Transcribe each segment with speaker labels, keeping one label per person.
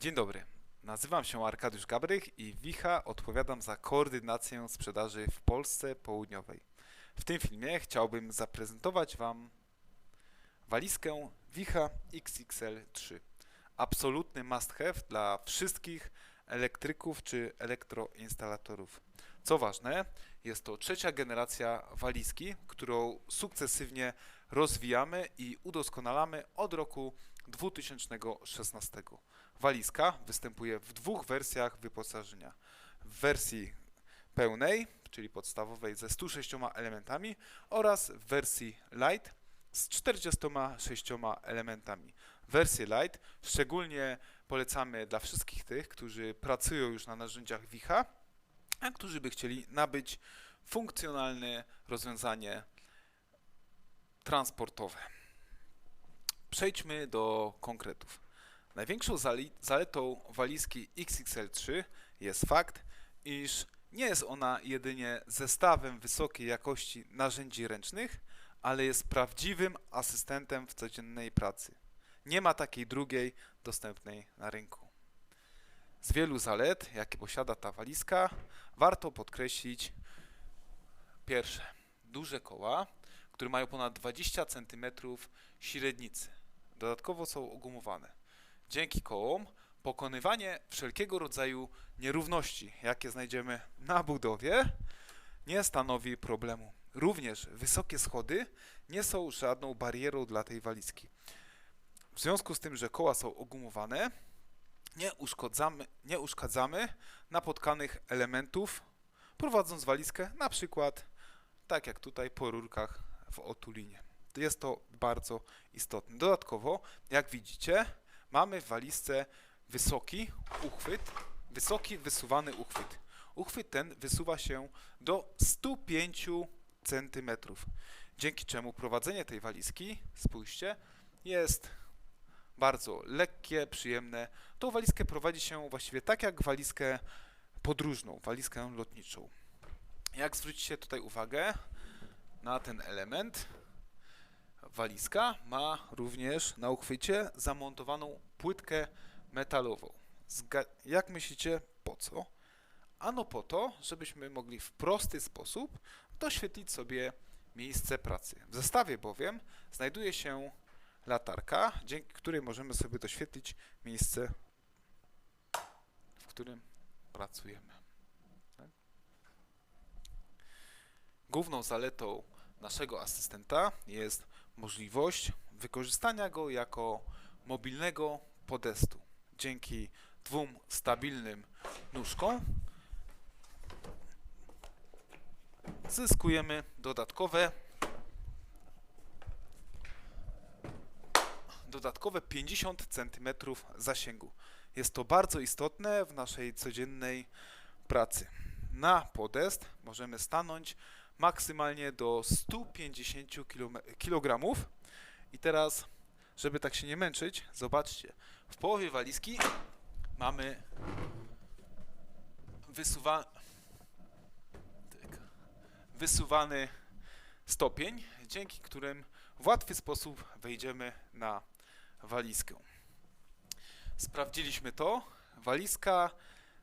Speaker 1: Dzień dobry. Nazywam się Arkadiusz Gabrych i Wicha odpowiadam za koordynację sprzedaży w Polsce Południowej. W tym filmie chciałbym zaprezentować Wam walizkę Wicha XXL3. Absolutny must have dla wszystkich elektryków czy elektroinstalatorów. Co ważne, jest to trzecia generacja walizki, którą sukcesywnie rozwijamy i udoskonalamy od roku 2016. Walizka występuje w dwóch wersjach wyposażenia. W wersji pełnej, czyli podstawowej ze 106 elementami oraz w wersji light z 46 elementami. Wersję light szczególnie polecamy dla wszystkich tych, którzy pracują już na narzędziach Wicha, a którzy by chcieli nabyć funkcjonalne rozwiązanie transportowe. Przejdźmy do konkretów. Największą zaletą walizki XXL3 jest fakt, iż nie jest ona jedynie zestawem wysokiej jakości narzędzi ręcznych, ale jest prawdziwym asystentem w codziennej pracy. Nie ma takiej drugiej dostępnej na rynku. Z wielu zalet, jakie posiada ta walizka, warto podkreślić pierwsze, duże koła, które mają ponad 20 cm średnicy. Dodatkowo są ogumowane. Dzięki kołom pokonywanie wszelkiego rodzaju nierówności, jakie znajdziemy na budowie, nie stanowi problemu. Również wysokie schody nie są żadną barierą dla tej walizki. W związku z tym, że koła są ogumowane, nie uszkadzamy, nie uszkadzamy napotkanych elementów, prowadząc walizkę na przykład tak jak tutaj po rurkach w otulinie. Jest to bardzo istotne. Dodatkowo, jak widzicie, mamy w walizce wysoki uchwyt, wysoki wysuwany uchwyt. Uchwyt ten wysuwa się do 105 cm, dzięki czemu prowadzenie tej walizki, spójrzcie, jest bardzo lekkie, przyjemne. Tą walizkę prowadzi się właściwie tak jak walizkę podróżną, walizkę lotniczą. Jak zwrócicie tutaj uwagę na ten element, walizka ma również na uchwycie zamontowaną płytkę metalową. Zga- jak myślicie, po co? Ano po to, żebyśmy mogli w prosty sposób doświetlić sobie miejsce pracy. W zestawie bowiem znajduje się latarka, dzięki której możemy sobie doświetlić miejsce, w którym pracujemy. Tak? Główną zaletą naszego asystenta jest możliwość wykorzystania go jako mobilnego podestu. Dzięki dwóm stabilnym nóżkom zyskujemy dodatkowe dodatkowe 50 cm zasięgu. Jest to bardzo istotne w naszej codziennej pracy. Na podest możemy stanąć maksymalnie do 150 kg. I teraz, żeby tak się nie męczyć, zobaczcie, w połowie walizki mamy wysuwa... tak, wysuwany stopień, dzięki którym w łatwy sposób wejdziemy na walizkę. Sprawdziliśmy to. Walizka,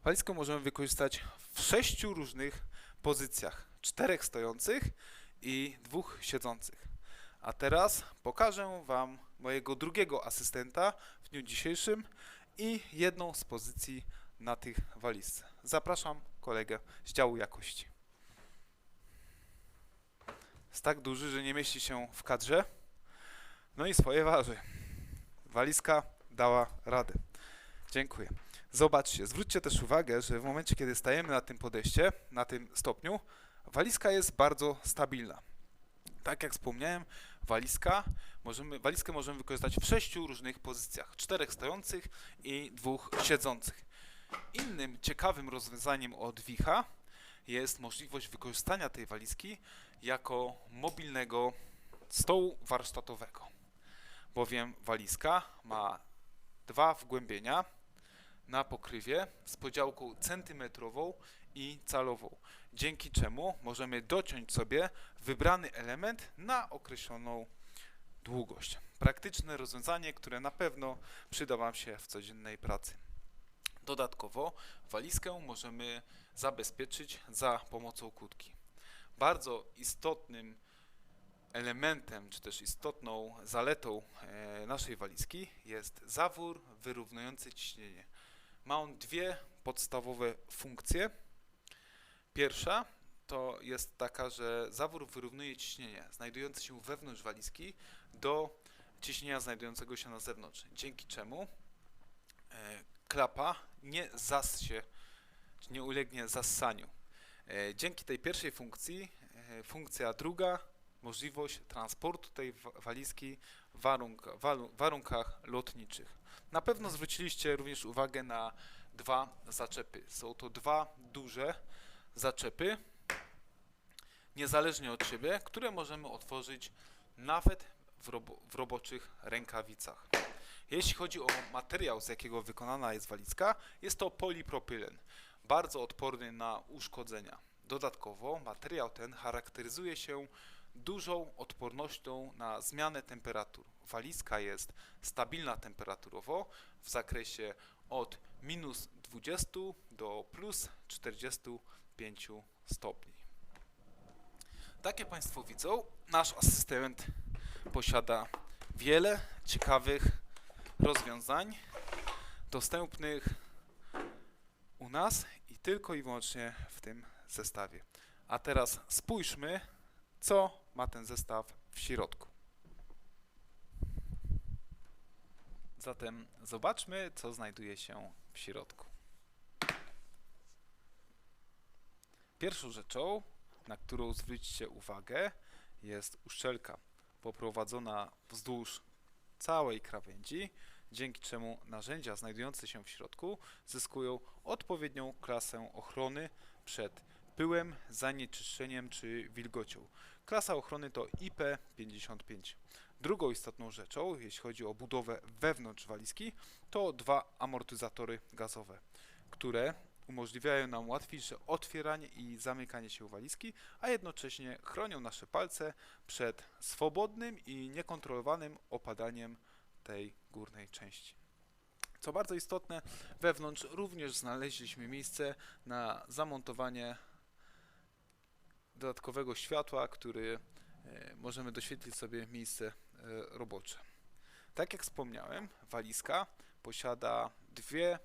Speaker 1: walizkę możemy wykorzystać w sześciu różnych pozycjach. Czterech stojących i dwóch siedzących. A teraz pokażę Wam mojego drugiego asystenta w dniu dzisiejszym i jedną z pozycji na tych walizce. Zapraszam kolegę z działu jakości. Jest tak duży, że nie mieści się w kadrze. No i swoje waży. Walizka dała radę. Dziękuję. Zobaczcie, zwróćcie też uwagę, że w momencie, kiedy stajemy na tym podejście, na tym stopniu, walizka jest bardzo stabilna. Tak jak wspomniałem, walizka możemy, walizkę możemy wykorzystać w sześciu różnych pozycjach. Czterech stojących i dwóch siedzących. Innym ciekawym rozwiązaniem od Wicha jest możliwość wykorzystania tej walizki jako mobilnego stołu warsztatowego. Bowiem walizka ma dwa wgłębienia na pokrywie z podziałką centymetrową i calową, dzięki czemu możemy dociąć sobie wybrany element na określoną długość. Praktyczne rozwiązanie, które na pewno przyda Wam się w codziennej pracy. Dodatkowo walizkę możemy zabezpieczyć za pomocą kłódki. Bardzo istotnym elementem, czy też istotną zaletą e, naszej walizki jest zawór wyrównujący ciśnienie. Ma on dwie podstawowe funkcje. Pierwsza to jest taka, że zawór wyrównuje ciśnienie znajdujące się wewnątrz walizki do ciśnienia znajdującego się na zewnątrz, dzięki czemu e, klapa nie zassie, czy nie ulegnie zassaniu. E, Dzięki tej pierwszej funkcji, e, funkcja druga, możliwość transportu tej wa- walizki w warunk, warunkach lotniczych. Na pewno zwróciliście również uwagę na dwa zaczepy. Są to dwa duże zaczepy, niezależnie od siebie, które możemy otworzyć nawet w, robo, w roboczych rękawicach. Jeśli chodzi o materiał, z jakiego wykonana jest walizka, jest to polipropylen, bardzo odporny na uszkodzenia. Dodatkowo materiał ten charakteryzuje się dużą odpornością na zmianę temperatur. Walizka jest stabilna temperaturowo w zakresie od minus 20 do plus 45 stopni. Tak jak Państwo widzą, nasz asystent posiada wiele ciekawych rozwiązań dostępnych u nas i tylko i wyłącznie w tym zestawie. A teraz spójrzmy, co ma ten zestaw w środku. Zatem zobaczmy, co znajduje się w środku. Pierwszą rzeczą, na którą zwróćcie uwagę, jest uszczelka poprowadzona wzdłuż całej krawędzi, dzięki czemu narzędzia znajdujące się w środku zyskują odpowiednią klasę ochrony przed pyłem, zanieczyszczeniem czy wilgocią. Klasa ochrony to IP55. Drugą istotną rzeczą, jeśli chodzi o budowę wewnątrz walizki, to dwa amortyzatory gazowe, które umożliwiają nam łatwiejsze otwieranie i zamykanie się walizki, a jednocześnie chronią nasze palce przed swobodnym i niekontrolowanym opadaniem tej górnej części. Co bardzo istotne, wewnątrz również znaleźliśmy miejsce na zamontowanie dodatkowego światła, który e, możemy doświetlić sobie miejsce e, robocze. Tak jak wspomniałem, walizka posiada dwie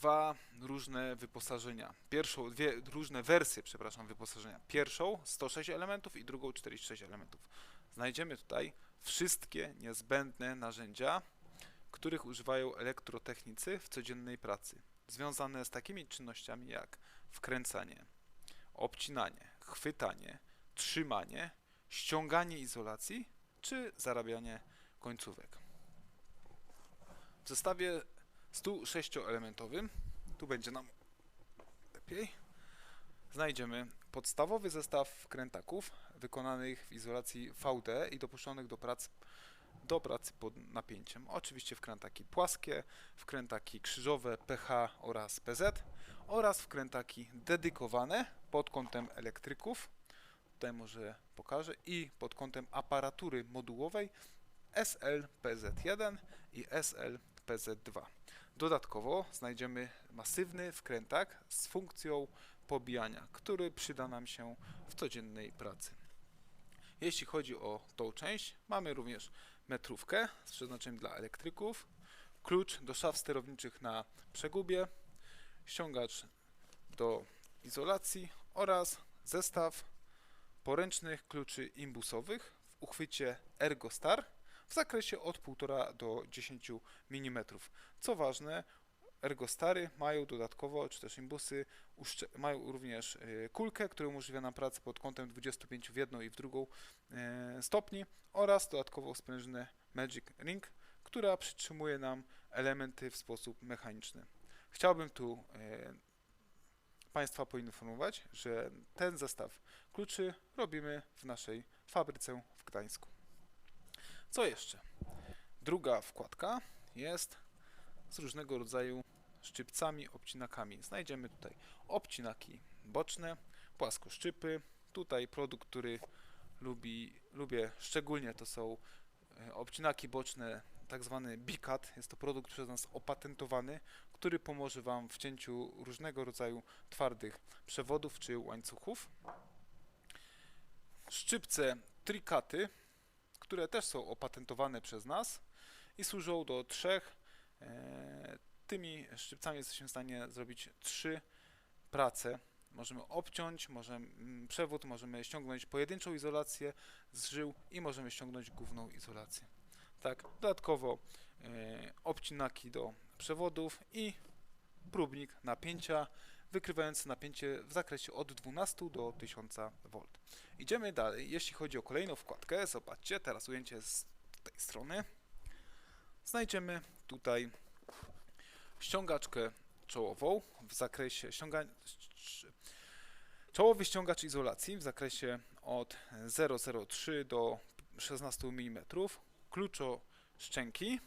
Speaker 1: dwa różne wyposażenia. Pierwszą, dwie różne wersje, przepraszam, wyposażenia. Pierwszą 106 elementów i drugą 46 elementów. Znajdziemy tutaj wszystkie niezbędne narzędzia, których używają elektrotechnicy w codziennej pracy, związane z takimi czynnościami jak wkręcanie, obcinanie, chwytanie, trzymanie, ściąganie izolacji czy zarabianie końcówek. W zestawie 106-elementowym, tu będzie nam lepiej, znajdziemy podstawowy zestaw wkrętaków wykonanych w izolacji VD i dopuszczonych do pracy, do pracy pod napięciem. Oczywiście wkrętaki płaskie, wkrętaki krzyżowe PH oraz PZ oraz wkrętaki dedykowane pod kątem elektryków, tutaj może pokażę, i pod kątem aparatury modułowej SL-PZ1 i SL-PZ2. Dodatkowo znajdziemy masywny wkrętak z funkcją pobijania, który przyda nam się w codziennej pracy. Jeśli chodzi o tą część, mamy również metrówkę z przeznaczeniem dla elektryków, klucz do szaf sterowniczych na przegubie, ściągacz do izolacji oraz zestaw poręcznych kluczy imbusowych w uchwycie Ergostar w zakresie od 1,5 do 10 mm. Co ważne, Ergostary mają dodatkowo, czy też imbusy, mają również e, kulkę, która umożliwia nam pracę pod kątem 25 w jedną i w drugą e, stopni oraz dodatkowo sprężynę Magic Ring, która przytrzymuje nam elementy w sposób mechaniczny. Chciałbym tu e, Państwa poinformować, że ten zestaw kluczy robimy w naszej fabryce w Gdańsku. Co jeszcze? Druga wkładka jest z różnego rodzaju szczypcami, obcinakami. Znajdziemy tutaj obcinaki boczne, płaskoszczypy. Tutaj produkt, który lubi, lubię szczególnie to są e, obcinaki boczne tak zwany BICAT. Jest to produkt przez nas opatentowany, który pomoże Wam w cięciu różnego rodzaju twardych przewodów czy łańcuchów. Szczypce trikaty, które też są opatentowane przez nas i służą do trzech. E, tymi szczypcami jesteśmy w stanie zrobić trzy prace. Możemy obciąć, możemy mm, przewód, możemy ściągnąć pojedynczą izolację z żył i możemy ściągnąć główną izolację. Tak, dodatkowo e, obcinaki do przewodów i próbnik napięcia wykrywający napięcie w zakresie od 12 do 1000 V. Idziemy dalej. Jeśli chodzi o kolejną wkładkę, zobaczcie, teraz ujęcie z tej strony. Znajdziemy tutaj ściągaczkę czołową w zakresie ściągania czołowy ściągacz izolacji w zakresie od 0,03 do 16 mm, kluczo szczęki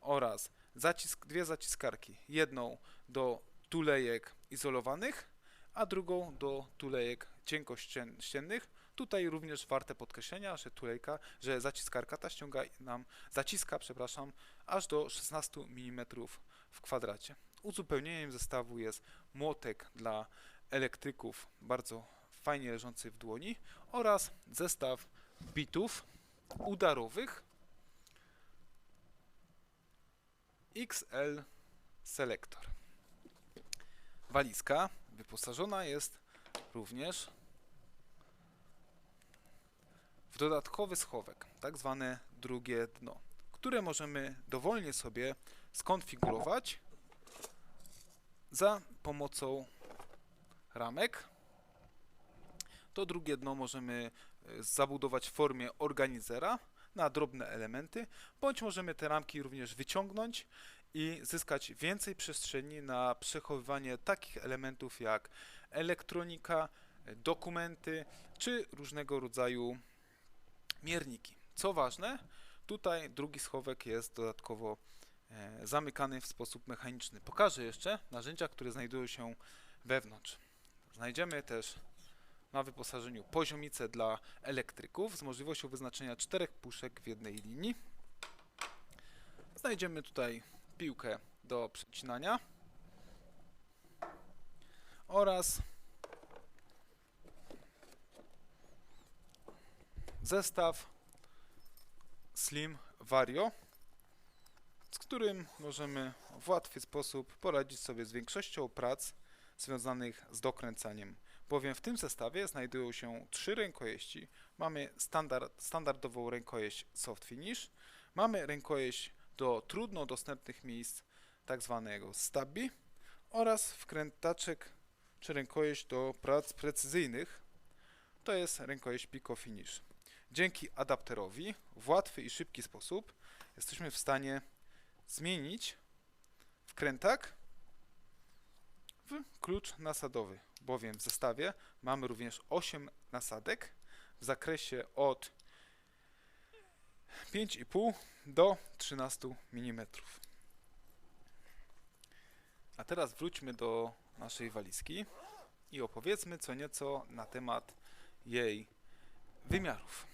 Speaker 1: oraz zacisk, dwie zaciskarki. Jedną do tulejek izolowanych, a drugą do tulejek cienkościennych. Tutaj również warte podkreślenia, że tulejka, że zaciskarka ta ściąga nam, zaciska, przepraszam, aż do 16 mm w kwadracie. Uzupełnieniem zestawu jest młotek dla elektryków, bardzo fajnie leżący w dłoni oraz zestaw bitów udarowych XL Selector. Walizka wyposażona jest również w dodatkowy schowek, tak zwane drugie dno, które możemy dowolnie sobie skonfigurować za pomocą ramek. To drugie dno możemy e, zabudować w formie organizera na drobne elementy, bądź możemy te ramki również wyciągnąć i zyskać więcej przestrzeni na przechowywanie takich elementów jak elektronika, dokumenty czy różnego rodzaju mierniki. Co ważne, tutaj drugi schowek jest dodatkowo e, zamykany w sposób mechaniczny. Pokażę jeszcze narzędzia, które znajdują się wewnątrz. Znajdziemy też na wyposażeniu poziomicę dla elektryków z możliwością wyznaczenia czterech puszek w jednej linii. Znajdziemy tutaj piłkę do przecinania oraz zestaw Slim Vario, z którym możemy w łatwy sposób poradzić sobie z większością prac związanych z dokręcaniem. Bowiem w tym zestawie znajdują się trzy rękojeści. Mamy standard, standardową rękojeść Soft Finish, mamy rękojeść do trudno dostępnych miejsc tak zwanego stabi oraz wkrętaczek czy rękojeść do prac precyzyjnych to jest rękojeść Pico Finish. Dzięki adapterowi w łatwy i szybki sposób jesteśmy w stanie zmienić wkrętak w klucz nasadowy, bowiem w zestawie mamy również 8 nasadek w zakresie od 5,5 do 13 mm. A teraz wróćmy do naszej walizki i opowiedzmy co nieco na temat jej wymiarów.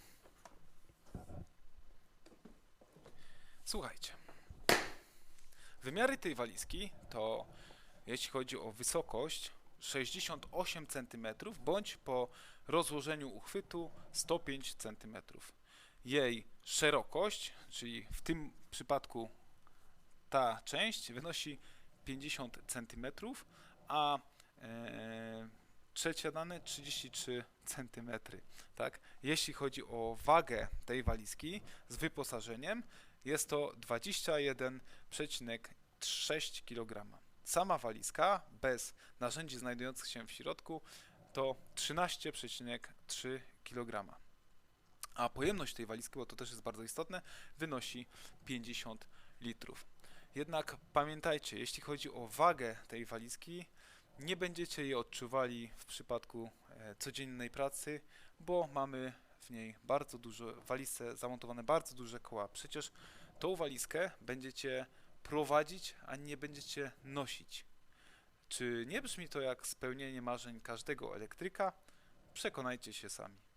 Speaker 1: Słuchajcie. Wymiary tej walizki to, jeśli chodzi o wysokość, 68 cm bądź po rozłożeniu uchwytu 105 cm. Jej szerokość, czyli w tym przypadku ta część wynosi 50 cm, a e, trzecie dane 33 cm. Tak? Jeśli chodzi o wagę tej walizki z wyposażeniem, jest to 21,6 kg. Sama walizka bez narzędzi znajdujących się w środku to 13,3 kg. A pojemność tej walizki, bo to też jest bardzo istotne, wynosi 50 litrów. Jednak pamiętajcie, jeśli chodzi o wagę tej walizki, nie będziecie jej odczuwali w przypadku e, codziennej pracy, bo mamy w niej bardzo dużo, walizce zamontowane bardzo duże koła. Przecież tą walizkę będziecie prowadzić, a nie będziecie nosić. Czy nie brzmi to jak spełnienie marzeń każdego elektryka? Przekonajcie się sami.